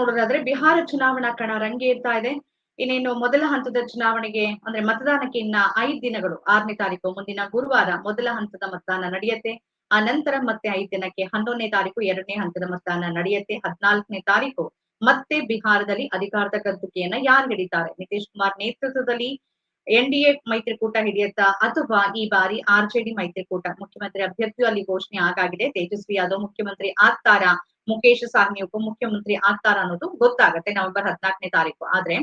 ನೋಡೋದಾದ್ರೆ ಬಿಹಾರ ಚುನಾವಣಾ ಕಣ ರಂಗೇರ್ತಾ ಇದೆ. ಇನ್ನೇನು ಮೊದಲ ಹಂತದ ಚುನಾವಣೆಗೆ ಅಂದ್ರೆ ಮತದಾನಕ್ಕೆ ಇನ್ನ ಐದು ದಿನಗಳು, ಆರನೇ ತಾರೀಕು ಮುಂದಿನ ಗುರುವಾರ ಮೊದಲ ಹಂತದ ಮತದಾನ ನಡೆಯುತ್ತೆ. ಆ ನಂತರ ಮತ್ತೆ ಐದು ದಿನಕ್ಕೆ ಹನ್ನೊಂದನೇ ತಾರೀಕು, ಎರಡನೇ ಹಂತದ ಮತದಾನ ನಡೆಯುತ್ತೆ. ಹದಿನಾಲ್ಕನೇ ತಾರೀಕು ಮತ್ತೆ ಬಿಹಾರದಲ್ಲಿ ಅಧಿಕಾರದ ಗದ್ದುಗೆಯನ್ನ ಯಾರು ಹಿಡಿತಾರೆ? ನಿತೀಶ್ ಕುಮಾರ್ ನೇತೃತ್ವದಲ್ಲಿ ಎನ್ ಡಿ ಎ ಮೈತ್ರಿಕೂಟ ಹಿಡಿಯುತ್ತಾ ಅಥವಾ ಈ ಬಾರಿ ಆರ್ ಜೆ ಡಿ ಮೈತ್ರಿಕೂಟ? ಮುಖ್ಯಮಂತ್ರಿ ಅಭ್ಯರ್ಥಿಯು ಅಲ್ಲಿ ಘೋಷಣೆ ಆಗಾಗಿದೆ. ತೇಜಸ್ವಿ ಯಾದವ್ ಮುಖ್ಯಮಂತ್ರಿ ಆಗ್ತಾರ? ಮುಖೇಶ್ ಸಾಹ್ನಿ ಉಪಮುಖ್ಯಮಂತ್ರಿ ಆಗ್ತಾರ ಅನ್ನೋದು ಗೊತ್ತಾಗತ್ತೆ ನವೆಂಬರ್ ಹದಿನಾಲ್ಕನೇ ತಾರೀಕು. ಆದ್ರೆ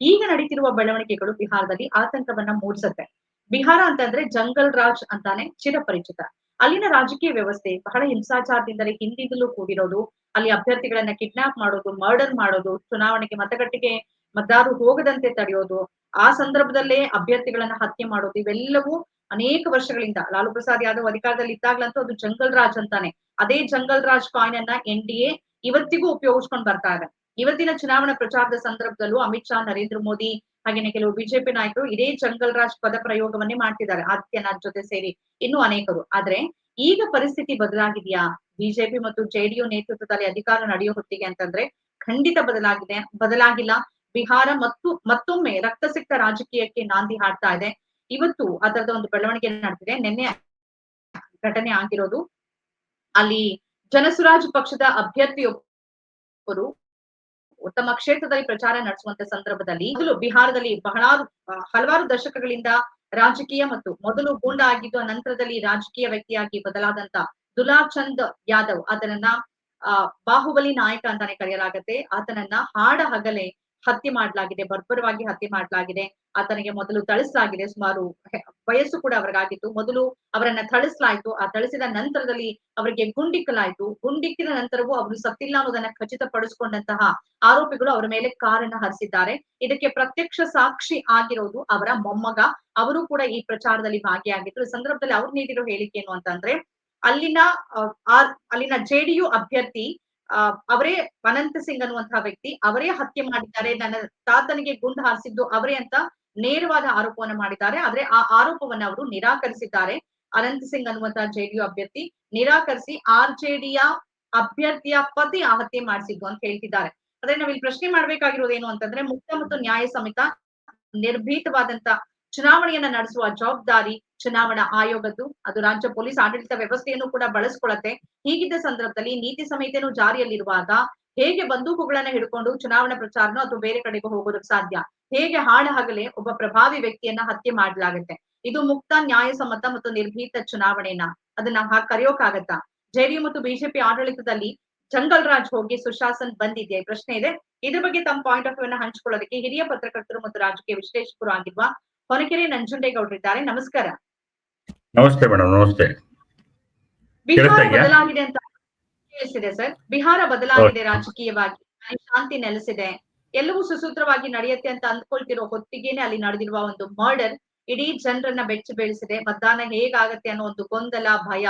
ಈಗ ನಡೀತಿರುವ ಬೆಳವಣಿಗೆಗಳು ಬಿಹಾರದಲ್ಲಿ ಆತಂಕವನ್ನ ಮೂಡಿಸುತ್ತೆ. ಬಿಹಾರ ಅಂತಂದ್ರೆ ಜಂಗಲ್ ರಾಜ್ ಅಂತಾನೆ ಚಿರಪರಿಚಿತ. ಅಲ್ಲಿನ ರಾಜಕೀಯ ವ್ಯವಸ್ಥೆ ಬಹಳ ಹಿಂಸಾಚಾರದಿಂದಲೇ ಹಿಂದಿಂದಲೂ ಕೂಡಿರೋದು. ಅಲ್ಲಿ ಅಭ್ಯರ್ಥಿಗಳನ್ನ ಕಿಡ್ನಾಪ್ ಮಾಡೋದು, ಮರ್ಡರ್ ಮಾಡೋದು, ಚುನಾವಣೆಗೆ ಮತಗಟ್ಟೆಗೆ ಮತದಾರರು ಹೋಗದಂತೆ ತಡೆಯೋದು, ಆ ಸಂದರ್ಭದಲ್ಲೇ ಅಭ್ಯರ್ಥಿಗಳನ್ನ ಹತ್ಯೆ ಮಾಡೋದು, ಇವೆಲ್ಲವೂ ಅನೇಕ ವರ್ಷಗಳಿಂದ ಲಾಲು ಪ್ರಸಾದ್ ಯಾದವ್ ಅಧಿಕಾರದಲ್ಲಿ ಇದ್ದಾಗ್ಲಂತೂ ಅದು ಜಂಗಲ್ ರಾಜ್ ಅಂತಾನೆ. ಅದೇ ಜಂಗಲ್ ರಾಜ್ ಕಾಯಿನ್ ಅನ್ನ ಎನ್ ಡಿ ಎ ಇವತ್ತಿಗೂ ಉಪಯೋಗಿಸ್ಕೊಂಡ್ ಬರ್ತಾ ಇದೆ. ಇವತ್ತಿನ ಚುನಾವಣಾ ಪ್ರಚಾರದ ಸಂದರ್ಭದಲ್ಲೂ ಅಮಿತ್ ಶಾ, ನರೇಂದ್ರ ಮೋದಿ ಹಾಗೇನೆ ಕೆಲವು ಬಿಜೆಪಿ ನಾಯಕರು ಇದೇ ಜಂಗಲ್ ರಾಜ್ ಪದ ಪ್ರಯೋಗವನ್ನೇ ಮಾಡ್ತಿದ್ದಾರೆ ಆದಿತ್ಯನಾಥ್ ಜೊತೆ ಸೇರಿ ಇನ್ನೂ ಅನೇಕರು. ಆದ್ರೆ ಈಗ ಪರಿಸ್ಥಿತಿ ಬದಲಾಗಿದೆಯಾ? ಬಿಜೆಪಿ ಮತ್ತು ಜೆಡಿಯು ನೇತೃತ್ವದಲ್ಲಿ ಅಧಿಕಾರ ನಡೆಯೋ ಹೊತ್ತಿಗೆ ಅಂತಂದ್ರೆ ಖಂಡಿತ ಬದಲಾಗಿದೆ, ಬದಲಾಗಿಲ್ಲ. ಬಿಹಾರ ಮತ್ತು ಮತ್ತೊಮ್ಮೆ ರಕ್ತಸಿಕ್ತ ರಾಜಕೀಯಕ್ಕೆ ನಾಂದಿ ಹಾಡ್ತಾ ಇದೆ. ಇವತ್ತು ಅದರದ ಒಂದು ಬೆಳವಣಿಗೆ ನಡೆದಿದೆ. ನಿನ್ನೆ ಘಟನೆ ಆಗಿರೋದು ಅಲ್ಲಿ ಜನಸುರಾಜ್ ಪಕ್ಷದ ಅಭ್ಯರ್ಥಿಯೊಬ್ಬರು ತಮ್ಮ ಕ್ಷೇತ್ರದಲ್ಲಿ ಪ್ರಚಾರ ನಡೆಸುವಂತ ಸಂದರ್ಭದಲ್ಲಿ ಮೊದಲು ಬಿಹಾರದಲ್ಲಿ ಬಹಳ ಹಲವಾರು ದಶಕಗಳಿಂದ ರಾಜಕೀಯ ಮತ್ತು ಮೊದಲು ಗೂಂಡ ಆಗಿದ್ದು ನಂತರದಲ್ಲಿ ರಾಜಕೀಯ ವ್ಯಕ್ತಿಯಾಗಿ ಬದಲಾದಂತ ದುಲಾಬ್ ಚಂದ್ ಯಾದವ್ ಆತನನ್ನ ಆ, ಬಾಹುಬಲಿ ನಾಯಕ ಅಂತಾನೆ ಕರೆಯಲಾಗತ್ತೆ. ಆತನನ್ನ ಹಾಡ ಹಗಲೆ ಹತ್ಯೆ ಮಾಡಲಾಗಿದೆ, ಬರ್ಬರವಾಗಿ ಹತ್ಯೆ ಮಾಡಲಾಗಿದೆ, ಆತನಿಗೆ ಮೊದಲು ಥಳಿಸಲಾಗಿದೆ, ಸುಮಾರು ವಯಸ್ಸು ಕೂಡ ಅವ್ರಿಗಾಗಿತ್ತು. ಮೊದಲು ಅವರನ್ನ ಥಳಿಸಲಾಯ್ತು, ಆ ಥಳಿಸಿದ ನಂತರದಲ್ಲಿ ಅವರಿಗೆ ಗುಂಡಿಕ್ಕಲಾಯ್ತು. ಗುಂಡಿಕ್ಕಿದ ನಂತರವೂ ಅವರು ಸತ್ತಿಲ್ಲ ಅನ್ನೋದನ್ನ ಖಚಿತಪಡಿಸಿಕೊಂಡಂತಹ ಆರೋಪಿಗಳು ಅವರ ಮೇಲೆ ಕಾರನ್ನ ಹರಿಸಿದ್ದಾರೆ. ಇದಕ್ಕೆ ಪ್ರತ್ಯಕ್ಷ ಸಾಕ್ಷಿ ಆಗಿರೋದು ಅವರ ಮೊಮ್ಮಗ. ಅವರು ಕೂಡ ಈ ಪ್ರಚಾರದಲ್ಲಿ ಭಾಗಿಯಾಗಿದ್ರು. ಈ ಸಂದರ್ಭದಲ್ಲಿ ಅವ್ರು ನೀಡಿರೋ ಹೇಳಿಕೆ ಏನು ಅಂತಂದ್ರೆ, ಅಲ್ಲಿನ ಅಲ್ಲಿನ ಜೆಡಿಯು ಅಭ್ಯರ್ಥಿ ಅವರೇ ಅನಂತ ಸಿಂಗ್ ಅನ್ನುವಂತಹ ವ್ಯಕ್ತಿ, ಅವರೇ ಹತ್ಯೆ ಮಾಡಿದ್ದಾರೆ. ನನ್ನ ತಾತನಿಗೆ ಗುಂಡು ಹಾರಿಸಿದ್ದು ಅವರೇ ಅಂತ ನೇರವಾದ ಆರೋಪವನ್ನ ಮಾಡಿದ್ದಾರೆ. ಆದ್ರೆ ಆ ಆರೋಪವನ್ನ ಅವರು ನಿರಾಕರಿಸಿದ್ದಾರೆ. ಅನಂತ್ ಸಿಂಗ್ ಅನ್ನುವಂತಹ ಜೆಡಿಯು ಅಭ್ಯರ್ಥಿ ನಿರಾಕರಿಸಿ ಆರ್ ಜೆಡಿಯ ಅಭ್ಯರ್ಥಿಯ ಪತಿ ಆ ಹತ್ಯೆ ಮಾಡಿಸಿದ್ದು ಅಂತ ಹೇಳ್ತಿದ್ದಾರೆ. ಆದ್ರೆ ನಾವಿಲ್ಲಿ ಪ್ರಶ್ನೆ ಮಾಡ್ಬೇಕಾಗಿರೋದು ಏನು ಅಂತಂದ್ರೆ ಮುಕ್ತ ಮತ್ತು ನ್ಯಾಯ ಸಮಿತ ನಿರ್ಭೀತವಾದಂತ ಚುನಾವಣೆಯನ್ನ ನಡೆಸುವ ಜವಾಬ್ದಾರಿ ಚುನಾವಣಾ ಆಯೋಗದ್ದು. ಅದು ರಾಜ್ಯ ಪೊಲೀಸ್ ಆಡಳಿತ ವ್ಯವಸ್ಥೆಯನ್ನು ಕೂಡ ಬಳಸ್ಕೊಳತ್ತೆ. ಹೀಗಿದ್ದ ಸಂದರ್ಭದಲ್ಲಿ ನೀತಿ ಸಂಹಿತೆಯನ್ನು ಜಾರಿಯಲ್ಲಿರುವಾಗ ಹೇಗೆ ಬಂದೂಕುಗಳನ್ನ ಹಿಡ್ಕೊಂಡು ಚುನಾವಣಾ ಪ್ರಚಾರನೋ ಅಥವಾ ಬೇರೆ ಕಡೆಗೆ ಹೋಗೋದಕ್ಕೆ ಸಾಧ್ಯ? ಹೇಗೆ ಹಾಳು ಹಗಲೆ ಒಬ್ಬ ಪ್ರಭಾವಿ ವ್ಯಕ್ತಿಯನ್ನ ಹತ್ಯೆ ಮಾಡಲಾಗುತ್ತೆ? ಇದು ಮುಕ್ತ, ನ್ಯಾಯಸಮ್ಮತ ಮತ್ತು ನಿರ್ಭೀತ ಚುನಾವಣೆನ? ಅದನ್ನ ಕರೆಯೋಕಾಗತ್ತಾ? ಜೆಡಿಯು ಮತ್ತು ಬಿಜೆಪಿ ಆಡಳಿತದಲ್ಲಿ ಜಂಗಲ್ ರಾಜ್ ಹೋಗಿ ಸುಶಾಸನ್ ಬಂದಿದೆ ಪ್ರಶ್ನೆ ಇದೆ. ಇದ್ರ ಬಗ್ಗೆ ತಮ್ಮ ಪಾಯಿಂಟ್ ಆಫ್ ವ್ಯೂ ಹಂಚ್ಕೊಳ್ಳೋದಕ್ಕೆ ಹಿರಿಯ ಪತ್ರಕರ್ತರು ಮತ್ತು ರಾಜಕೀಯ ವಿಶ್ಲೇಷಕರು ಆಗಿರುವ ಹೊನಕೆರೆ ನಂಜುಂಡೇಗೌಡರಿದ್ದಾರೆ. ನಮಸ್ಕಾರ. ನಮಸ್ತೆ ಮೇಡಮ್ ನಮಸ್ತೆ. ಬಿಹಾರ ಬದಲಾಗಿದೆ ಅಂತ ತಿಳಿಸಿದೆ ಸರ್. ಬಿಹಾರ ಬದಲಾಗಿದೆ ರಾಜಕೀಯವಾಗಿ. ಶಾಂತಿ ನೆಲೆಸಿದೆ. ಎಲ್ಲವೂ ಸುಸೂತ್ರವಾಗಿ ನಡೆಯುತ್ತೆ ಅಂತ ಅಂದ್ಕೊಳ್ತಿರೋ ಹೊತ್ತಿಗೆನೆ ಅಲ್ಲಿ ನಡೆದಿರುವ ಒಂದು ಮರ್ಡರ್ ಇಡೀ ಜನರನ್ನ ಬೆಚ್ಚಿ ಬೆಳೆಸಿದೆ. ಮತದಾನ ಹೇಗಾಗತ್ತೆ ಅನ್ನೋ ಒಂದು ಗೊಂದಲ ಭಯ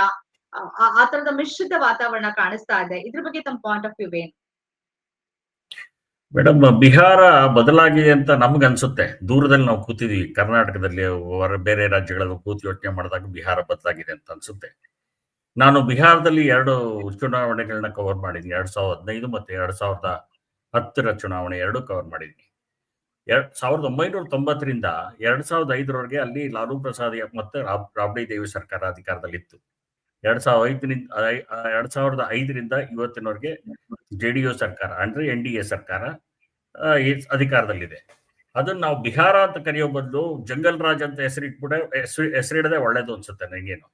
ಆ ತರದ ಮಿಶ್ರಿತ ವಾತಾವರಣ ಕಾಣಿಸ್ತಾ ಇದೆ. ಇದ್ರ ಬಗ್ಗೆ ತಮ್ಮ ಪಾಯಿಂಟ್ ಆಫ್ ವ್ಯೂ ಏನು? ಮೇಡಮ್, ಬಿಹಾರ ಬದಲಾಗಿದೆ ಅಂತ ನಮ್ಗೆ ಅನ್ಸುತ್ತೆ. ದೂರದಲ್ಲಿ ನಾವು ಕೂತಿದ್ವಿ. ಕರ್ನಾಟಕದಲ್ಲಿ ಹೊರ ಬೇರೆ ರಾಜ್ಯಗಳಲ್ಲಿ ಕೂತು ಯೋಚನೆ ಮಾಡಿದಾಗ ಬಿಹಾರ ಬದಲಾಗಿದೆ ಅಂತ ಅನ್ಸುತ್ತೆ. ನಾನು ಬಿಹಾರದಲ್ಲಿ ಎರಡು ಚುನಾವಣೆಗಳನ್ನ ಕವರ್ ಮಾಡಿದ್ದೀನಿ. ಎರಡ್ ಸಾವಿರದ ಹದಿನೈದು ಮತ್ತೆ ಎರಡ್ ಸಾವಿರದ ಹತ್ತರ ಚುನಾವಣೆ ಎರಡು ಕವರ್ ಮಾಡಿದ್ವಿ ಎರಡ್ ಸಾವಿರದ ಒಂಬೈನೂರ ತೊಂಬತ್ತರಿಂದ ಎರಡ್ ಸಾವಿರದ ಐದರವರೆಗೆ ಅಲ್ಲಿ ಲಾಲೂ ಪ್ರಸಾದ್ ಮತ್ತೆ ರಾಬ್ಡಿ ದೇವಿ ಸರ್ಕಾರ ಅಧಿಕಾರದಲ್ಲಿತ್ತು. ಎರಡ್ ಸಾವಿರದ ಐದರಿಂದ ಎರಡ್ ಸಾವಿರದ ಐದರಿಂದ ಇವತ್ತಿನವರೆಗೆ ಜೆ ಡಿ ಯು ಸರ್ಕಾರ ಅಂದ್ರೆ ಎನ್ ಡಿ ಎ ಸರ್ಕಾರ ಅಧಿಕಾರದಲ್ಲಿದೆ. ಅದನ್ನ ನಾವು ಬಿಹಾರ ಅಂತ ಕರೆಯೋ ಬದಲು ಜಂಗಲ್ ರಾಜ್ ಅಂತ ಹೆಸರಿಟ್ಬಿಟ್ಟೆ ಹೆಸರು ಹೆಸರಿಡದೆ ಒಳ್ಳೇದು ಅನ್ಸುತ್ತೆ ನನಗೇನು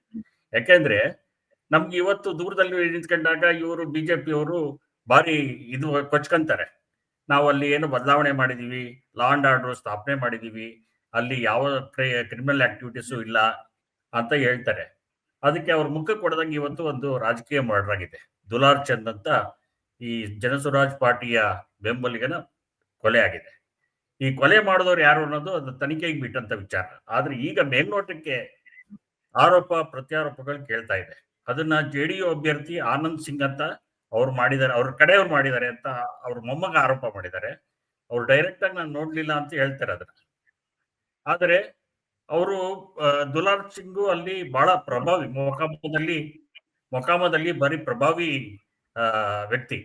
ಯಾಕೆಂದ್ರೆ ನಮ್ಗೆ ಇವತ್ತು ದೂರದಲ್ಲಿ ನಿಂತ್ಕೊಂಡಾಗ ಇವರು ಬಿಜೆಪಿ ಅವರು ಬಾರಿ ಇದು ಕೊಚ್ಕೊಂತಾರೆ. ನಾವು ಅಲ್ಲಿ ಏನು ಬದಲಾವಣೆ ಮಾಡಿದೀವಿ ಲಾ ಅಂಡ್ ಆರ್ಡರ್ ಸ್ಥಾಪನೆ ಮಾಡಿದೀವಿ, ಅಲ್ಲಿ ಯಾವ ಕ್ರಿಮಿನಲ್ ಆಕ್ಟಿವಿಟೀಸು ಇಲ್ಲ ಅಂತ ಹೇಳ್ತಾರೆ. ಅದಕ್ಕೆ ಅವ್ರ ಮುಖ ಕೊಡದಂಗೆ ಇವತ್ತು ಒಂದು ರಾಜಕೀಯ ಮರ್ಡರ್ ಆಗಿದೆ ದುಲಾರ್ ಚಂದ್ ಅಂತ ಈ ಜನಸ್ವರಾಜ್ ಪಾರ್ಟಿಯ ಬೆಂಬಲಿಗನ ಕೊಲೆ ಆಗಿದೆ. ಈ ಕೊಲೆ ಮಾಡಿದವರು ಯಾರು ಅನ್ನೋದು ಅದು ತನಿಖೆಗೆ ಬಿಟ್ಟಂತ ವಿಚಾರ. ಆದ್ರೆ ಈಗ ಮೇಲ್ನೋಟಕ್ಕೆ ಆರೋಪ, ಪ್ರತ್ಯಾರೋಪಗಳು ಕೇಳ್ತಾ ಇದೆ. ಅದನ್ನ ಜೆ ಡಿ ಯು ಅಭ್ಯರ್ಥಿ ಆನಂದ್ ಸಿಂಗ್ ಅಂತ ಅವ್ರು ಮಾಡಿದ್ದಾರೆ, ಅವ್ರ ಕಡೆಯವ್ರು ಮಾಡಿದ್ದಾರೆ ಅಂತ ಅವ್ರ ಮೊಮ್ಮಗ ಆರೋಪ ಮಾಡಿದ್ದಾರೆ. ಅವ್ರು ಡೈರೆಕ್ಟ್ ಆಗಿ ನಾನು ನೋಡ್ಲಿಲ್ಲ ಅಂತ ಹೇಳ್ತಾರೆ ಅದನ್ನ. ಆದರೆ ಅವರು ದುಲಾರ್ ಸಿಂಗು ಅಲ್ಲಿ ಬಹಳ ಪ್ರಭಾವಿ ಮೊಕಾಮದಲ್ಲಿ ಮೊಕಾಮದಲ್ಲಿ ಬರೀ ಪ್ರಭಾವಿ ವ್ಯಕ್ತಿ.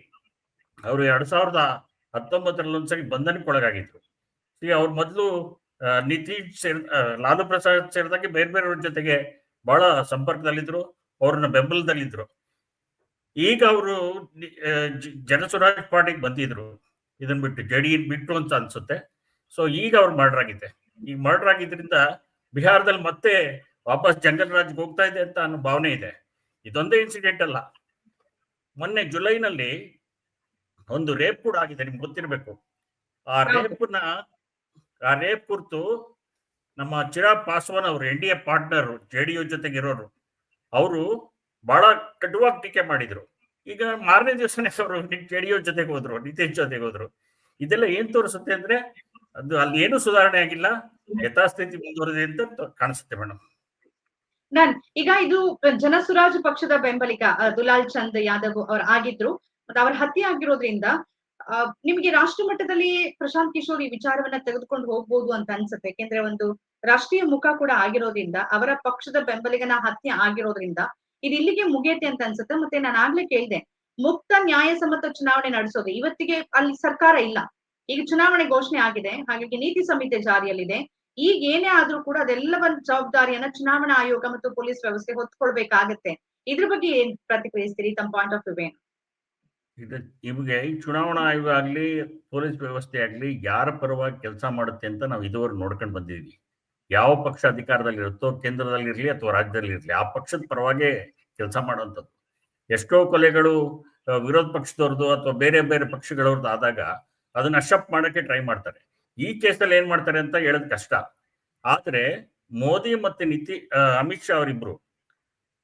ಅವರು ಎರಡ್ ಸಾವಿರದ ಹತ್ತೊಂಬತ್ತರಲ್ಲಿ ಒಂದ್ಸರಿ ಬಂಧನಕ್ಕೊಳಗಾಗಿದ್ರು ಈಗ ಅವ್ರ ಮೊದಲು ನಿತೀಶ್ ಸೇರ್ ಲಾಲು ಪ್ರಸಾದ್ ಸೇರಿದಾಗೆ ಬೇರೆ ಬೇರೆಯವ್ರ ಜೊತೆಗೆ ಬಹಳ ಸಂಪರ್ಕದಲ್ಲಿದ್ರು, ಅವ್ರನ್ನ ಬೆಂಬಲದಲ್ಲಿದ್ರು. ಈಗ ಅವರು ಜನಸ್ವರಾಜ್ ಪಾರ್ಟಿಗೆ ಬಂದಿದ್ರು. ಇದನ್ನ ಬಿಟ್ಟು ಜಡಿ ಬಿಟ್ಟು ಅಂತ ಅನ್ಸುತ್ತೆ. ಸೊ ಈಗ ಅವ್ರು ಮರ್ಡರ್ ಆಗಿದೆ ಈಗ ಮರ್ಡರ್ ಆಗಿದ್ರಿಂದ ಬಿಹಾರದಲ್ಲಿ ಮತ್ತೆ ವಾಪಸ್ ಜಂಗಲ್ ರಾಜ್ಗೆ ಹೋಗ್ತಾ ಇದೆ ಅಂತ ಅನ್ನೋ ಭಾವನೆ ಇದೆ. ಇದೊಂದೇ ಇನ್ಸಿಡೆಂಟ್ ಅಲ್ಲ. ಮೊನ್ನೆ ಜುಲೈನಲ್ಲಿ ಒಂದು ರೇಪ್ ಕೂಡ ಆಗಿದೆ ನಿಮ್ಗೆ ಗೊತ್ತಿರಬೇಕು. ಆ ರೇಪ್ ರೇಪ್ನ ಆ ರೇಪ್ ಕುರಿತು ನಮ್ಮ ಚಿರಾಗ್ ಪಾಸ್ವಾನ್ ಅವರು N D A partner J D U ಜೊತೆಗಿರೋರು ಅವರು ಬಹಳ ಕಟುವಾಗಿ ಟೀಕೆ ಮಾಡಿದ್ರು. ಈಗ ಮಾರನೇ ದಿವಸನೇ ಅವರು ಜೆ ಡಿ ಯು ಜೊತೆಗೆ ಹೋದ್ರು ನಿತೀಶ್ ಜೊತೆಗೆ ಹೋದ್ರು. ಇದೆಲ್ಲ ಏನ್ ತೋರಿಸುತ್ತೆ ಅಂದ್ರೆ ಅದು ಅಲ್ಲಿ ಏನು ಸುಧಾರಣೆ ಆಗಿಲ್ಲ ಯಥಾಸ್ಥಿತಿ ಮುಂದುವರೆದಿದೆ ಅಂತ ಕಾಣಿಸುತ್ತೆ ಮೇಡಮ್. ನನ್ ಈಗ ಇದು ಜನಸುರಾಜ್ ಪಕ್ಷದ ಬೆಂಬಲಿಗ ದುಲಾಲ್ ಚಂದ್ ಯಾದವ್ ಅವ್ರು ಆಗಿದ್ರು. ಮತ್ತೆ ಅವ್ರ ಹತ್ಯೆ ಆಗಿರೋದ್ರಿಂದ ನಿಮ್ಗೆ ರಾಷ್ಟ್ರ ಮಟ್ಟದಲ್ಲಿ ಪ್ರಶಾಂತ್ ಕಿಶೋರ್ ಈ ವಿಚಾರವನ್ನ ತೆಗೆದುಕೊಂಡು ಹೋಗ್ಬೋದು ಅಂತ ಅನ್ಸುತ್ತೆ. ಯಾಕೆಂದ್ರೆ ಒಂದು ರಾಷ್ಟ್ರೀಯ ಮುಖ ಕೂಡ ಆಗಿರೋದ್ರಿಂದ, ಅವರ ಪಕ್ಷದ ಬೆಂಬಲಿಗನ ಹತ್ಯೆ ಆಗಿರೋದ್ರಿಂದ ಇದು ಇಲ್ಲಿಗೆ ಮುಗಿಯತ್ತೆ ಅಂತ ಅನ್ಸುತ್ತೆ. ಮತ್ತೆ ನಾನು ಆಗ್ಲೇ ಕೇಳಿದೆ, ಮುಕ್ತ ನ್ಯಾಯಸಮ್ಮತ ಚುನಾವಣೆ ನಡೆಸೋದು ಇವತ್ತಿಗೆ ಅಲ್ಲಿ ಸರ್ಕಾರ ಇಲ್ಲ. ಈಗ ಚುನಾವಣೆ ಘೋಷಣೆ ಆಗಿದೆ. ಹಾಗಾಗಿ ನೀತಿ ಸಂಹಿತೆ ಜಾರಿಯಲ್ಲಿದೆ. ಈಗ ಏನೇ ಆದ್ರೂ ಕೂಡ ಅದೆಲ್ಲ ಒಂದು ಜವಾಬ್ದಾರಿಯನ್ನ ಚುನಾವಣಾ ಆಯೋಗ ಮತ್ತು ಪೊಲೀಸ್ ವ್ಯವಸ್ಥೆ ಹೊತ್ಕೊಳ್ಬೇಕಾಗತ್ತೆ. ಇದ್ರ ಬಗ್ಗೆ ಏನ್ ಪ್ರತಿಕ್ರಿಯಿಸ್ತೀರಿ ತಮ್ಮ ಪಾಯಿಂಟ್ ಆಫ್ ವ್ಯೂ ಏನು? ನಿಮಗೆ ಚುನಾವಣಾ ಆಯೋಗ ಆಗ್ಲಿ, ಪೊಲೀಸ್ ವ್ಯವಸ್ಥೆ ಆಗ್ಲಿ ಯಾರ ಪರವಾಗಿ ಕೆಲಸ ಮಾಡುತ್ತೆ ಅಂತ ನಾವು ಇದುವರೆಗೆ ನೋಡ್ಕೊಂಡು ಬಂದಿದ್ವಿ. ಯಾವ ಪಕ್ಷ ಅಧಿಕಾರದಲ್ಲಿ ಇರುತ್ತೋ ಕೇಂದ್ರದಲ್ಲಿ ಇರಲಿ ಅಥವಾ ರಾಜ್ಯದಲ್ಲಿ ಇರಲಿ, ಆ ಪಕ್ಷದ ಪರವಾಗೇ ಕೆಲಸ ಮಾಡುವಂಥದ್ದು. ಎಷ್ಟೋ ಕೊಲೆಗಳು ವಿರೋಧ ಪಕ್ಷದವ್ರದ್ದು ಅಥವಾ ಬೇರೆ ಬೇರೆ ಪಕ್ಷಗಳವ್ರದ್ದು ಆದಾಗ ಅದನ್ನ ಅಶಪ್ ಮಾಡಕ್ಕೆ ಟ್ರೈ ಮಾಡ್ತಾರೆ. ಈ ಕೇಸಲ್ಲಿ ಏನ್ ಮಾಡ್ತಾರೆ ಅಂತ ಹೇಳೋದ್ ಕಷ್ಟ. ಆದ್ರೆ ಮೋದಿ ಮತ್ತೆ ನಿತಿ ಅಮಿತ್ ಶಾ ಅವರಿಬ್ರು,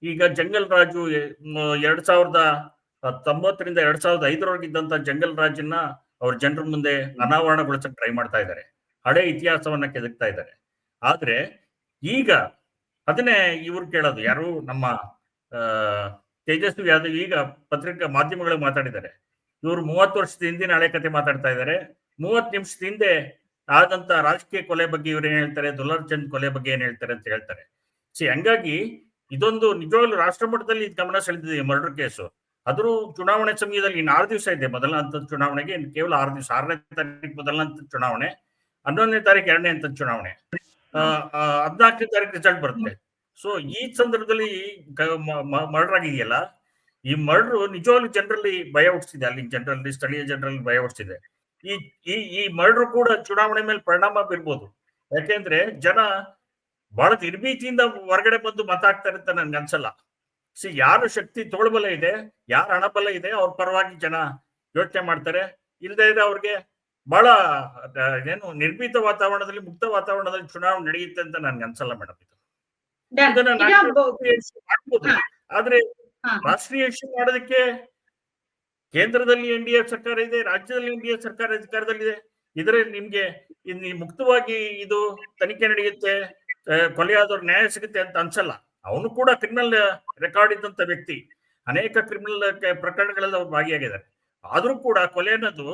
ಈಗ ಜಂಗಲ್ ರಾಜು ಎರಡ್ ಸಾವಿರದ ತೊಂಬತ್ತರಿಂದ ಎರಡ್ ಸಾವಿರದ ಐದರವರೆಗೆ ಇದ್ದಂತ ಜಂಗಲ್ ರಾಜನ್ನ ಅವ್ರ ಜನರ ಮುಂದೆ ಅನಾವರಣಗೊಳಿಸಕ್ ಟ್ರೈ ಮಾಡ್ತಾ ಇದ್ದಾರೆ ಹಳೆ ಇತಿಹಾಸವನ್ನ ಕೆದಕ್ತಾ ಇದ್ದಾರೆ ಆದ್ರೆ ಈಗ ಅದನ್ನೇ ಇವ್ರು ಕೇಳೋದು, ಯಾರು ನಮ್ಮ ತೇಜಸ್ವಿ ಯಾದವ್ ಈಗ ಪತ್ರಿಕಾ ಮಾಧ್ಯಮಗಳಿಗೆ ಮಾತಾಡಿದ್ದಾರೆ. ಇವರು ಮೂವತ್ತು ವರ್ಷದ ಹಿಂದಿನ ಹಳೆ ಕತೆ ಮಾತಾಡ್ತಾ ಇದ್ದಾರೆ ಮೂವತ್ತು ನಿಮಿಷದ ಹಿಂದೆ ಆದಂತ ರಾಜಕೀಯ ಕೊಲೆ ಬಗ್ಗೆ ಇವ್ರು ಏನ್ ಹೇಳ್ತಾರೆ? ದುಲಾರ್ ಚಂದ್ ಕೊಲೆ ಬಗ್ಗೆ ಏನ್ ಹೇಳ್ತಾರೆ ಅಂತ ಹೇಳ್ತಾರೆ. ಸಿ ಹಂಗಾಗಿ ಇದೊಂದು ನಿಜವಾಗ್ಲೂ ರಾಷ್ಟ್ರ ಮಟ್ಟದಲ್ಲಿ ಗಮನ ಸೆಳೆದಿದೆ ಮರ್ಡರ್ ಕೇಸು ಅದ್ರೂ ಚುನಾವಣೆ ಸಮಯದಲ್ಲಿ ಇನ್ನು ಆರು ದಿವಸ ಇದೆ. ಮೊದಲನೇ ಹಂತದ ಚುನಾವಣೆಗೆ ಕೇವಲ ಆರು ದಿವಸ, ಆರನೇ ತಾರೀಕು ಮೊದಲನೇ ಚುನಾವಣೆ, ಹನ್ನೊಂದನೇ ತಾರೀಕು ಎರಡನೇ ಹಂತದ ಚುನಾವಣೆ. ಹದಿನಾಲ್ಕನೇ ತಾರೀಕು ರಿಸಲ್ಟ್ ಬರುತ್ತೆ. ಸೊ ಈ ಸಂದರ್ಭದಲ್ಲಿ ಮರ್ಡರ್ ಆಗಿದೆಯಲ್ಲ, ಈ ಮರ್ಡರ್ ನಿಜವಾಗ್ಲೂ ಜನರಲ್ಲಿ ಭಯ ಹುಟ್ಟಿಸಿದೆ ಅಲ್ಲಿ ಜನರಲ್ಲಿ ಸ್ಥಳೀಯ ಜನರಲ್ಲಿ ಭಯ ಹುಟ್ಟಿಸಿದೆ ಈ ಈ ಈ ಮರ್ಡರ್ ಕೂಡ ಚುನಾವಣೆ ಮೇಲೆ ಪರಿಣಾಮ ಬೀರ್ಬೋದು. ಯಾಕೆಂದ್ರೆ ಜನ ಬಹಳ ನಿರ್ಭೀತಿಯಿಂದ ಹೊರಗಡೆ ಬಂದು ಮತ ಹಾಕ್ತಾರೆ ಅಂತ ನನ್ಗೆ ಅನ್ಸಲ್ಲ. ಸಿ ಯಾರು ಶಕ್ತಿ ತೋಳ್ಬಲ ಇದೆ ಯಾರ ಹಣಬಲ ಇದೆ ಅವ್ರ ಪರವಾಗಿ ಜನ ಯೋಚನೆ ಮಾಡ್ತಾರೆ. ಇಲ್ಲದೆ ಇದ್ರೆ ಅವ್ರಿಗೆ ಬಹಳ ಏನು ನಿರ್ಭೀತ ವಾತಾವರಣದಲ್ಲಿ ಮುಕ್ತ ವಾತಾವರಣದಲ್ಲಿ ಚುನಾವಣೆ ನಡೆಯುತ್ತೆ ಅಂತ ನನ್ಗೆ ಅನ್ಸಲ್ಲ ಮೇಡಮ್ ಇದು. ಆದ್ರೆ ರಾಷ್ಟ್ರೀಯ ಇಶ್ಯೂ ಮಾಡೋದಕ್ಕೆ ಕೇಂದ್ರದಲ್ಲಿ ಎನ್ ಡಿ ಎ ಸರ್ಕಾರ ಇದೆ ರಾಜ್ಯದಲ್ಲಿ ಎನ್ ಡಿ ಎ ಸರ್ಕಾರ ಅಧಿಕಾರದಲ್ಲಿದೆ. ಇದರಲ್ಲಿ ನಿಮ್ಗೆ ಮುಕ್ತವಾಗಿ ಇದು ತನಿಖೆ ನಡೆಯುತ್ತೆ ಕೊಲೆ ಆದವ್ರ ನ್ಯಾಯ ಸಿಗುತ್ತೆ ಅಂತ ಅನ್ಸಲ್ಲ. ಅವನು ಕೂಡ ಕ್ರಿಮಿನಲ್ ರೆಕಾರ್ಡ್ ಇದ್ದಂತ ವ್ಯಕ್ತಿ. ಅನೇಕ ಕ್ರಿಮಿನಲ್ ಪ್ರಕರಣಗಳಲ್ಲಿ ಅವ್ರು ಭಾಗಿಯಾಗಿದ್ದಾರೆ. ಆದ್ರೂ ಕೂಡ ಕೊಲೆ ಅನ್ನೋದು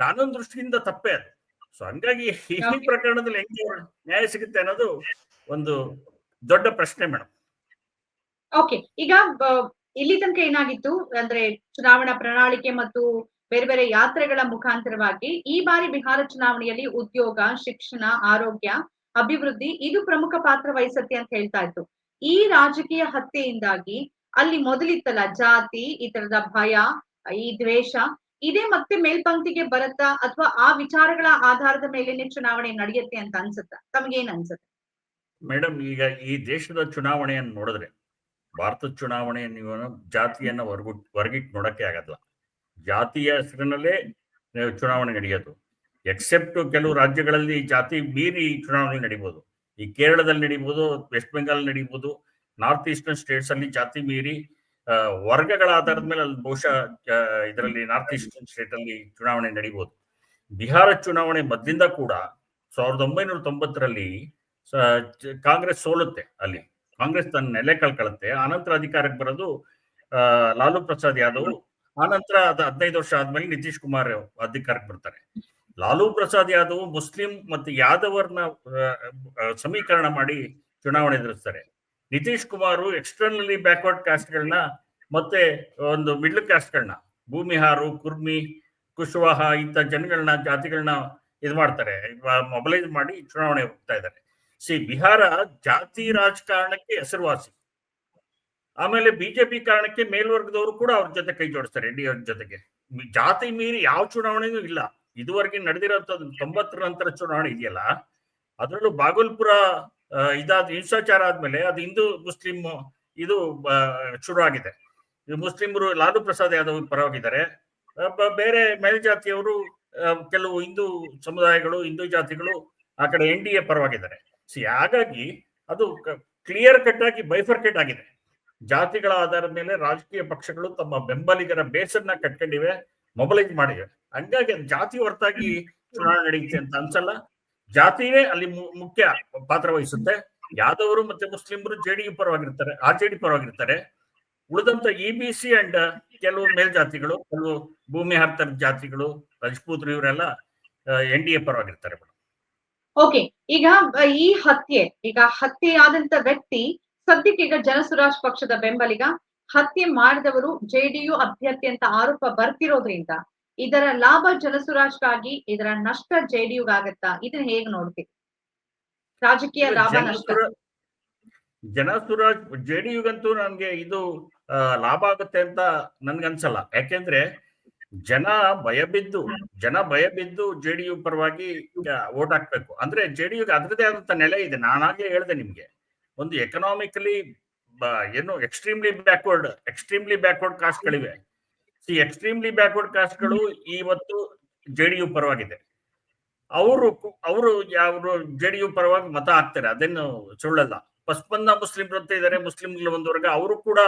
ಕಾನೂನು ದೃಷ್ಟಿಯಿಂದ ತಪ್ಪೇ ಅದು. ಸೊ ಹಂಗಾಗಿ ಈ ಪ್ರಕರಣದಲ್ಲಿ ಹೆಂಗೆ ನ್ಯಾಯ ಸಿಗುತ್ತೆ ಅನ್ನೋದು ಒಂದು ದೊಡ್ಡ ಪ್ರಶ್ನೆ ಮೇಡಮ್ ಓಕೆ ಈಗ ಇಲ್ಲಿ ತನಕ ಏನಾಗಿತ್ತು ಅಂದ್ರೆ ಚುನಾವಣಾ ಪ್ರಣಾಳಿಕೆ ಮತ್ತು ಬೇರೆ ಬೇರೆ ಯಾತ್ರೆಗಳ ಮುಖಾಂತರವಾಗಿ ಈ ಬಾರಿ ಬಿಹಾರ ಚುನಾವಣೆಯಲ್ಲಿ ಉದ್ಯೋಗ, ಶಿಕ್ಷಣ, ಆರೋಗ್ಯ, ಅಭಿವೃದ್ಧಿ ಇದು ಪ್ರಮುಖ ಪಾತ್ರ ವಹಿಸತ್ತೆ ಅಂತ ಹೇಳ್ತಾ ಇತ್ತು. ಈ ರಾಜಕೀಯ ಹತ್ಯೆಯಿಂದಾಗಿ ಅಲ್ಲಿ ಮೊದಲಿತ್ತಲ್ಲ, ಜಾತಿ, ಈ ತರದ ಭಯ, ಈ ದ್ವೇಷ, ಇದೇ ಮತ್ತೆ ಮೇಲ್ಪಂಕ್ತಿಗೆ ಬರುತ್ತಾ ಅಥವಾ ಆ ವಿಚಾರಗಳ ಆಧಾರದ ಮೇಲೆನೆ ಚುನಾವಣೆ ನಡೆಯುತ್ತೆ ಅಂತ ಅನ್ಸುತ್ತಾ? ತಮಗೇನ್ ಅನ್ಸುತ್ತೆ? ಮೇಡಮ್, ಈಗ ಈ ದೇಶದ ಚುನಾವಣೆಯನ್ನು ನೋಡಿದ್ರೆ ಭಾರತದ ಚುನಾವಣೆ ನೀವು ಜಾತಿಯನ್ನ ಹೊರಗುಟ್ ಹೊರಗಿಟ್ಟು ನೋಡಕ್ಕೆ ಆಗಲ್ಲ. ಜಾತಿಯ ಹೆಸರಿನಲ್ಲೇ ಚುನಾವಣೆ ನಡೆಯೋದು. ಎಕ್ಸೆಪ್ಟ್ ಕೆಲವು ರಾಜ್ಯಗಳಲ್ಲಿ ಜಾತಿ ಮೀರಿ ಚುನಾವಣೆ ನಡೀಬೋದು. ಈ ಕೇರಳದಲ್ಲಿ ನಡೀಬೋದು ವೆಸ್ಟ್ ಬೆಂಗಾಲ್ ನಡೀಬೋದು ನಾರ್ತ್ ಈಸ್ಟರ್ನ್ ಸ್ಟೇಟ್ಸ್ ಅಲ್ಲಿ ಜಾತಿ ಮೀರಿ ವರ್ಗಗಳ ಆಧಾರದ ಮೇಲೆ ಅಲ್ಲಿ ಬಹುಶಃ ಇದರಲ್ಲಿ ನಾರ್ತ್ ಈಸ್ಟರ್ನ್ ಸ್ಟೇಟ್ ಅಲ್ಲಿ ಚುನಾವಣೆ ನಡೀಬೋದು. ಬಿಹಾರ ಚುನಾವಣೆ ಮೊದಲಿಂದ ಕೂಡ ಸಾವಿರದ ಒಂಬೈನೂರ ತೊಂಬತ್ತರಲ್ಲಿ ಕಾಂಗ್ರೆಸ್ ಸೋಲುತ್ತೆ ಅಲ್ಲಿ. ಕಾಂಗ್ರೆಸ್ ತನ್ನ ನೆಲೆ ಕಳ್ಕೊಳ್ಳುತ್ತೆ ಆನಂತರ ಅಧಿಕಾರಕ್ಕೆ ಬರೋದು ಲಾಲು ಪ್ರಸಾದ್ ಯಾದವ್. ಆನಂತರ ಅದು ಹದಿನೈದು ವರ್ಷ ಆದ್ಮೇಲೆ ನಿತೀಶ್ ಕುಮಾರ್ ಅಧಿಕಾರಕ್ಕೆ ಬರ್ತಾರೆ. ಲಾಲು ಪ್ರಸಾದ್ ಯಾದವ್ ಮುಸ್ಲಿಂ ಮತ್ತು ಯಾದವರ್ನ ಸಮೀಕರಣ ಮಾಡಿ ಚುನಾವಣೆ ಎದುರಿಸ್ತಾರೆ. ನಿತೀಶ್ ಕುಮಾರ್ ಎಕ್ಸ್ಟರ್ನಲಿ ಬ್ಯಾಕ್ವರ್ಡ್ ಕಾಸ್ಟ್ಗಳನ್ನ ಮತ್ತೆ ಒಂದು ಮಿಡ್ಲ್ ಕಾಸ್ಟ್ಗಳನ್ನ ಭೂಮಿಹಾರು, ಕುರ್ಮಿ, ಕುಶವಾಹ ಇಂಥ ಜನಗಳನ್ನ, ಜಾತಿಗಳನ್ನ ಇದು ಮಾಡ್ತಾರೆ ಮೊಬಲೈಸ್ ಮಾಡಿ ಚುನಾವಣೆ ಹೋಗ್ತಾ ಇದ್ದಾರೆ. ಸಿ ಬಿಹಾರ ಜಾತಿ ರಾಜಕಾರಣಕ್ಕೆ ಹೆಸರುವಾಸಿ. ಆಮೇಲೆ ಬಿಜೆಪಿ ಕಾರಣಕ್ಕೆ ಮೇಲ್ವರ್ಗದವರು ಕೂಡ ಅವ್ರ ಜೊತೆ ಕೈ ಜೋಡಿಸ್ತಾರೆ, ಎನ್ ಜೊತೆಗೆ. ಜಾತಿ ಮೀರಿ ಯಾವ ಚುನಾವಣೆಯೂ ಇಲ್ಲ. ಇದುವರೆಗೆ ನಡೆದಿರೋಂಥದ್ದು ತೊಂಬತ್ತರ ನಂತರ ಚುನಾವಣೆ ಇದೆಯಲ್ಲ, ಅದರಲ್ಲೂ ಬಾಗಲ್ಪುರ ಇದಾದ, ಹಿಂಸಾಚಾರ ಆದ್ಮೇಲೆ ಅದು ಹಿಂದೂ ಮುಸ್ಲಿಂ ಇದು ಶುರು ಆಗಿದೆ. ಮುಸ್ಲಿಮರು ಲಾಲು ಪ್ರಸಾದ್ ಯಾದವ್ ಪರವಾಗಿದ್ದಾರೆ. ಬೇರೆ ಮೇಲ್ಜಾತಿಯವರು ಕೆಲವು ಹಿಂದೂ ಸಮುದಾಯಗಳು, ಹಿಂದೂ ಜಾತಿಗಳು ಆ ಕಡೆ ಎನ್ ಡಿ ಎ ಪರವಾಗಿದ್ದಾರೆ. ಸಿ ಹಾಗಾಗಿ ಅದು ಕ್ಲಿಯರ್ ಕಟ್ ಆಗಿ ಬೈಫರ್ಕೆಟ್ ಆಗಿದೆ. ಜಾತಿಗಳ ಆಧಾರದ ಮೇಲೆ ರಾಜಕೀಯ ಪಕ್ಷಗಳು ತಮ್ಮ ಬೆಂಬಲಿಗರ ಬೇಸನ್ನ ಕಟ್ಕೊಂಡಿವೆ ಮೊಬಲೈಸ್ ಮಾಡಿವೆ. ಹಂಗಾಗಿ ಜಾತಿ ಹೊರತಾಗಿ ಚುನಾವಣೆ ನಡೆಯುತ್ತೆ ಅಂತ ಅನ್ಸಲ್ಲ. ಜಾತಿನೇ ಅಲ್ಲಿ ಮುಖ್ಯ ಪಾತ್ರ ವಹಿಸುತ್ತೆ. ಯಾದವರು ಮತ್ತೆ ಮುಸ್ಲಿಮರು ಜೆಡಿಯು ಪರವಾಗಿರ್ತಾರೆ, ಆರ್ ಜೆ ಡಿ ಪರವಾಗಿರ್ತಾರೆ. ಉಳಿದಂತ ಇ ಬಿ ಸಿ ಅಂಡ್ ಕೆಲವು ಮೇಲ್ಜಾತಿಗಳು, ಕೆಲವು ಭೂಮಿ ಹರ್ತರ ಜಾತಿಗಳು, ರಜಪೂತ್ರು ಇವರೆಲ್ಲ ಎನ್ ಡಿ ಎ ಪರವಾಗಿರ್ತಾರೆ ಓಕೆ ಈಗ ಈ ಹತ್ಯೆ ಈಗ ಹತ್ಯೆಯಾದಂತ ಆದಂತ ವ್ಯಕ್ತಿ ಸದ್ಯಕ್ಕೆ ಈಗ ಜನಸುರಾಜ್ ಪಕ್ಷದ ಬೆಂಬಲಿಗ ಹತ್ಯೆ ಮಾಡಿದವರು ಜೆಡಿಯು ಅಭ್ಯರ್ಥಿ ಅಂತ ಆರೋಪ ಬರ್ತಿರೋದ್ರಿಂದ ಇದರ ಲಾಭ ಜನಸುರಾಜ್ಗಾಗಿ ಇದರ ನಷ್ಟ ಜೆಡಿಯುಗಾಗತ್ತಾ ಇದನ್ನ ಹೇಗ್ ನೋಡ್ತೀವಿ ರಾಜಕೀಯ ಲಾಭ ನಷ್ಟ? ಜನಸುರಾಜ್ ಜೆ ಡಿ ಯುಗಂತೂ ನನ್ಗೆ ಇದು ಲಾಭ ಆಗುತ್ತೆ ಅಂತ ನನ್ಗನ್ಸಲ್ಲ. ಯಾಕೆಂದ್ರೆ ಜನ ಭಯ ಬಿದ್ದು, ಜನ ಭಯ ಬಿದ್ದು ಜೆ ಡಿ ಯು ಪರವಾಗಿ ಓಟ್ ಹಾಕ್ಬೇಕು. ಅಂದ್ರೆ ಜೆ ಡಿ ಯುಗೆ ಅದರದೇ ಆದಂತ ನೆಲೆ ಇದೆ. ನಾನಾಗ್ಲೇ ಹೇಳ್ದೆ ನಿಮ್ಗೆ. ಒಂದು ಎಕನಾಮಿಕಲಿ ಏನು ಎಕ್ಸ್ಟ್ರೀಮ್ಲಿ ಬ್ಯಾಕ್ವರ್ಡ್ ಎಕ್ಸ್ಟ್ರೀಮ್ಲಿ ಬ್ಯಾಕ್ವರ್ಡ್ ಕಾಸ್ಟ್ಗಳಿವೆ ಈ ಎಕ್ಸ್ಟ್ರೀಮ್ಲಿ ಬ್ಯಾಕ್ವರ್ಡ್ ಕಾಸ್ಟ್ಗಳು ಇವತ್ತು ಜೆ ಡಿ ಯು ಪರವಾಗಿದೆ. ಅವರು ಅವರು ಯಾವ ಜೆ ಡಿ ಯು ಪರವಾಗಿ ಮತ ಹಾಕ್ತಾರೆ. ಅದೇನು ಸುಳ್ಳಲ್ಲ. ಪಸ್ಪಂದ ಮುಸ್ಲಿಮ್ರು ಅಂತ ಇದ್ದಾರೆ ಮುಸ್ಲಿಂಗಳ ಒಂದು ಅವರು ಕೂಡ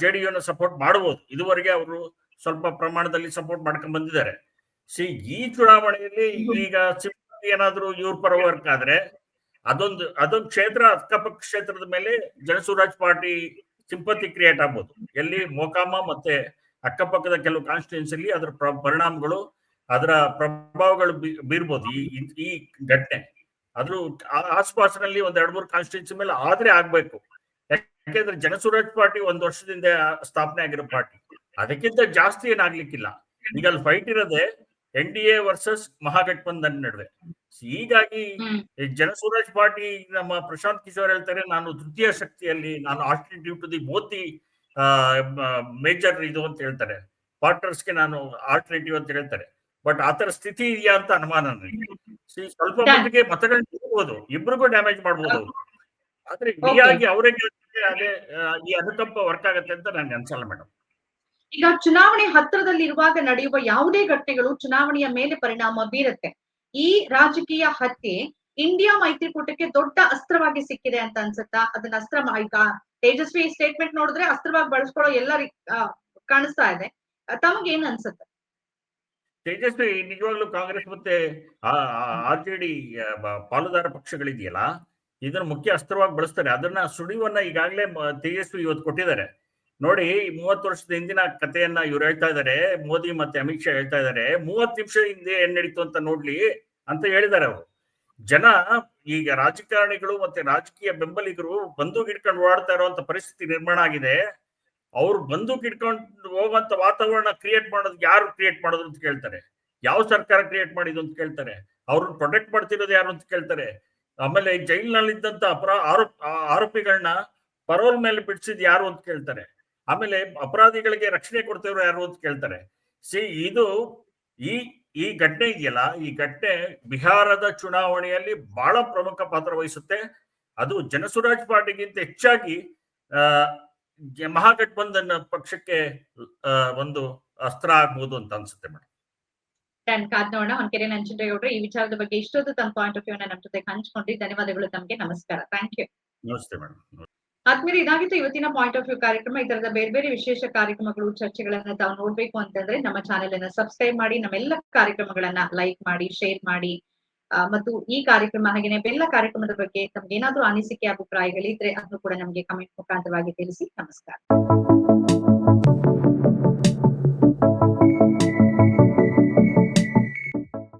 ಜೆ ಡಿ ಯುನ ಸಪೋರ್ಟ್ ಮಾಡಬಹುದು ಇದುವರೆಗೆ ಅವರು ಸ್ವಲ್ಪ ಪ್ರಮಾಣದಲ್ಲಿ ಸಪೋರ್ಟ್ ಮಾಡ್ಕೊಂಡ್ ಬಂದಿದ್ದಾರೆ. ಸಿ ಈ ಚುನಾವಣೆಯಲ್ಲಿ ಈಗ ಸಿಂಪತಿ ಏನಾದ್ರು ಇವ್ರ ಪರ ವರ್ಕ್ ಆದ್ರೆ ಅದೊಂದು ಅದೊಂದು ಕ್ಷೇತ್ರ ಅಕ್ಕಪಕ್ಕ ಕ್ಷೇತ್ರದ ಮೇಲೆ ಜನಸುರಾಜ್ ಪಾರ್ಟಿ ಸಿಂಪತಿ ಕ್ರಿಯೇಟ್ ಆಗ್ಬೋದು. ಎಲ್ಲಿ ಮೋಕಾಮ ಮತ್ತೆ ಅಕ್ಕಪಕ್ಕದ ಕೆಲವು ಕಾನ್ಸ್ಟಿಟ್ಯೂನ್ಸಿಲಿ ಅದರ ಪ್ರ- ಪರಿಣಾಮಗಳು ಅದರ ಪ್ರಭಾವಗಳು ಬೀರ್ಬೋದು ಈ ಈ- ಘಟನೆ. ಅದ್ರ ಆಸ್ಪಾಸ್ನಲ್ಲಿ ಒಂದ್ ಎರಡ್ ಮೂರು ಕಾನ್ಸ್ಟಿಟ್ಯೂನ್ಸಿ ಮೇಲೆ ಆದ್ರೆ ಆಗ್ಬೇಕು. ಯಾಕೆಂದ್ರೆ ಜನಸುರಾಜ್ ಪಾರ್ಟಿ ಒಂದ್ ವರ್ಷದಿಂದ ಸ್ಥಾಪನೆ ಆಗಿರೋ ಪಾರ್ಟಿ. ಅದಕ್ಕಿಂತ ಜಾಸ್ತಿ ಏನಾಗ್ಲಿಕ್ಕಿಲ್ಲ. ಈಗ ಅಲ್ಲಿ ಫೈಟ್ ಇರೋದೇ N D A versus Mahagathbandhan ನಡುವೆ. ಹೀಗಾಗಿ ಜನಸ್ವರಾಜ್ ಪಾರ್ಟಿ ನಮ್ಮ ಪ್ರಶಾಂತ್ ಕಿಶೋರ್ ಹೇಳ್ತಾರೆ ನಾನು ತೃತೀಯ ಶಕ್ತಿಯಲ್ಲಿ ನಾನು alternative to the Modi major ಇದು ಅಂತ ಹೇಳ್ತಾರೆ. ಪಾರ್ಟ್ನರ್ಸ್ಗೆ ನಾನು ಆಲ್ಟರ್ನೇಟಿವ್ ಅಂತ ಹೇಳ್ತಾರೆ. ಬಟ್ ಆತರ ಸ್ಥಿತಿ ಇದೆಯಾ ಅಂತ ಅನುಮಾನ ನನಗೆ. ಸ್ವಲ್ಪ. ಮಟ್ಟಿಗೆ ಮತಗಳನ್ನ ಸಿಗ್ಬೋದು ಇಬ್ರಿಗೂ ಡ್ಯಾಮೇಜ್ ಮಾಡ್ಬೋದು. ಆದ್ರೆ. ಇಡಿಯಾಗಿ ಅವರೇ ಅದೇ ಈ ಅನುಕಂಪ ವರ್ಕ್ ಆಗತ್ತೆ ಅಂತ ನನ್ಗೆ ಅನ್ಸಲ್ಲ ಮೇಡಮ್ ಈಗ ಚುನಾವಣೆ ಹತ್ತಿರದಲ್ಲಿರುವಾಗ ನಡೆಯುವ ಯಾವುದೇ ಘಟನೆಗಳು ಚುನಾವಣೆಯ ಮೇಲೆ ಪರಿಣಾಮ ಬೀರುತ್ತೆ. ಈ ರಾಜಕೀಯ ಹತ್ಯೆ ಇಂಡಿಯಾ ಮೈತ್ರಿಕೂಟಕ್ಕೆ ದೊಡ್ಡ ಅಸ್ತ್ರವಾಗಿ ಸಿಕ್ಕಿದೆ ಅಂತ ಅನ್ಸುತ್ತಾ? ಅದನ್ನ ಅಸ್ತ್ರ ಈಗ ತೇಜಸ್ವಿ ಸ್ಟೇಟ್ಮೆಂಟ್ ನೋಡಿದ್ರೆ ಅಸ್ತ್ರವಾಗಿ ಬಳಸ್ಕೊಳ್ಳೋ ಎಲ್ಲ ಕಾಣಿಸ್ತಾ ಇದೆ. ತಮಗೇನ್ ಅನ್ಸುತ್ತೆ? ತೇಜಸ್ವಿ, ನಿಜವಾಗ್ಲೂ ಕಾಂಗ್ರೆಸ್ ಮತ್ತೆ ಆರ್ ಜೆ ಡಿ ಪಾಲುದಾರ ಪಕ್ಷಗಳಿದೆಯಲ್ಲ, ಇದನ್ನ ಮುಖ್ಯ ಅಸ್ತ್ರವಾಗಿ ಬಳಸ್ತಾರೆ. ಅದನ್ನ ಸುಳಿವನ್ನ ಈಗಾಗಲೇ ತೇಜಸ್ವಿ ಇವತ್ತು ಕೊಟ್ಟಿದ್ದಾರೆ. ನೋಡಿ ಮೂವತ್ತು ವರ್ಷದ ಹಿಂದಿನ ಕಥೆಯನ್ನ ಇವ್ರು ಹೇಳ್ತಾ ಇದ್ದಾರೆ ಮೋದಿ ಮತ್ತೆ ಅಮಿತ್ ಶಾ ಹೇಳ್ತಾ ಇದ್ದಾರೆ ಮೂವತ್ತು ನಿಮಿಷ ಹಿಂದೆ ಏನ್ ನಡೀತು ಅಂತ ನೋಡ್ಲಿ ಅಂತ ಹೇಳಿದ್ದಾರೆ ಅವರು. ಜನ ಈಗ ರಾಜಕಾರಣಿಗಳು ಮತ್ತೆ ರಾಜಕೀಯ ಬೆಂಬಲಿಗರು ಬಂದೂಕ್ ಹಿಡ್ಕೊಂಡು ಓಡಾಡ್ತಾ ಇರುವಂತ ಪರಿಸ್ಥಿತಿ ನಿರ್ಮಾಣ ಆಗಿದೆ. ಅವ್ರು ಬಂದೂಕ್ ಹಿಡ್ಕೊಂಡು ಹೋಗುವಂತ ವಾತಾವರಣ ಕ್ರಿಯೇಟ್ ಮಾಡೋದು ಯಾರು ಕ್ರಿಯೇಟ್ ಮಾಡೋದು ಅಂತ ಕೇಳ್ತಾರೆ. ಯಾವ ಸರ್ಕಾರ ಕ್ರಿಯೇಟ್ ಮಾಡಿದ್ದು ಅಂತ ಕೇಳ್ತಾರೆ. ಅವ್ರನ್ನ ಪ್ರೊಟೆಕ್ಟ್ ಮಾಡ್ತಿರೋದು ಯಾರು ಅಂತ ಕೇಳ್ತಾರೆ. ಆಮೇಲೆ ಜೈಲಿನಲ್ಲಿದ್ದಂತ ಅಪರಾ ಆರೋಪಿಗಳನ್ನ ಪರೋಲ್ ಮೇಲೆ ಬಿಡಿಸಿದ್ ಯಾರು ಅಂತ ಕೇಳ್ತಾರೆ. ಆಮೇಲೆ ಅಪರಾಧಿಗಳಿಗೆ ರಕ್ಷಣೆ ಕೊಡ್ತಿರೋ ಯಾರು ಅಂತ ಕೇಳ್ತಾರೆ. ಸಿ ಇದು ಈ ಈ ಘಟನೆ ಇದೆಯಲ್ಲ ಈ ಘಟನೆ ಬಿಹಾರದ ಚುನಾವಣೆಯಲ್ಲಿ ಬಹಳ ಪ್ರಮುಖ ಪಾತ್ರ ವಹಿಸುತ್ತೆ. ಅದು ಜನಸುರಾಜ್ ಪಾರ್ಟಿಗಿಂತ ಹೆಚ್ಚಾಗಿ ಮಹಾಗಠಬಂಧನ್ ಪಕ್ಷಕ್ಕೆ ಒಂದು ಅಸ್ತ್ರ ಆಗ್ಬಹುದು ಅಂತ ಅನ್ಸುತ್ತೆ ಮೇಡಮ್ ಕಾದ್ ನೋಡೋಣ ನಂಜುಂಡೇಗೌಡ್ರು ಈ ವಿಚಾರದ ಬಗ್ಗೆ ಇಷ್ಟೊಂದು ತಮ್ಮ ಪಾಯಿಂಟ್ ಆಫ್ ವ್ಯೂ ನಮ್ಮ ಜೊತೆ ಹಂಚಿಕೊಂಡಿ ಧನ್ಯವಾದಗಳು ತಮಗೆ. ನಮಸ್ಕಾರ. ಥ್ಯಾಂಕ್ ಯು ನಮಸ್ತೆ ಮೇಡಮ್ ಆದ್ಮೇಲೆ ಇದಾಗಿತ್ತು ಇವತ್ತಿನ ಪಾಯಿಂಟ್ ಆಫ್ ವ್ಯೂ ಕಾರ್ಯಕ್ರಮ. ಈ ತರದ ಬೇರೆ ಬೇರೆ ವಿಶೇಷ ಕಾರ್ಯಕ್ರಮಗಳು, ಚರ್ಚೆಗಳನ್ನ ತಾವು ನೋಡ್ಬೇಕು ಅಂತಂದ್ರೆ ನಮ್ಮ ಚಾನೆಲ್ ಅನ್ನ ಸಬ್ಸ್ಕ್ರೈಬ್ ಮಾಡಿ, ನಮ್ಮೆಲ್ಲ ಕಾರ್ಯಕ್ರಮಗಳನ್ನ ಲೈಕ್ ಮಾಡಿ ಶೇರ್ ಮಾಡಿ ಮತ್ತು ಈ ಕಾರ್ಯಕ್ರಮ ಹಾಗೇನೆ ಎಲ್ಲ ಕಾರ್ಯಕ್ರಮದ ಬಗ್ಗೆ ತಮ್ಗೆ ಏನಾದ್ರೂ ಅನಿಸಿಕೆ, ಅಭಿಪ್ರಾಯಗಳಿದ್ರೆ ಅದನ್ನು ಕೂಡ ನಮಗೆ ಕಮೆಂಟ್ ಮುಖಾಂತರವಾಗಿ ತಿಳಿಸಿ. ನಮಸ್ಕಾರ.